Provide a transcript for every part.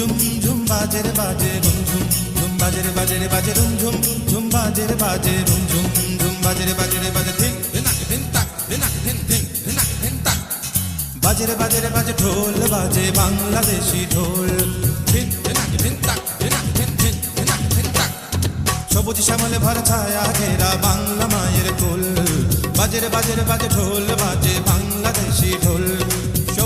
বাজে রে বাজে রুম ঝুম ঝুম বাজে রে বাজে রে বাজে রুম ঝুম ঝুম বাজে রে বাজে রুম ঝুম ঝুম বাজে রে বাজে রে বাজে ধিন ধিনাক ধিন তাক ধিনাক ধিন ধিন ধিনাক ধিন তাক বাজে রে বাজে রে বাজে ঢোল বাজে বাংলাদেশি ঢোল ধিন ধিনাক ধিন তাক তাক সবুজ শ্যামলে ভরা ছায়া ঘেরা বাংলা মায়ের কোল বাজে রে বাজে রে বাজে ঢোল বাজে বাংলাদেশি ঢোল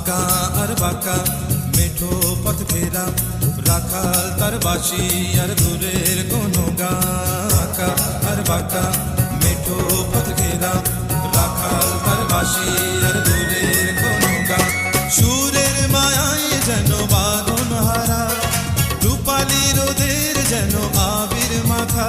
बाका अरबाका मेठो पथ फेरा। राखाल तरबाशी अर गुरेर कोनो गाका अरबाका मेठो पथ फेरा। राखाल तरबाशी अर गुरेर कोनो गा। शूरेर मायाए जनो बागन हारा। रूपाली रोधेर जनो आबिर माथा।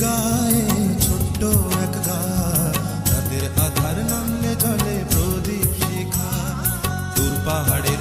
গায়ে পাহাড়ের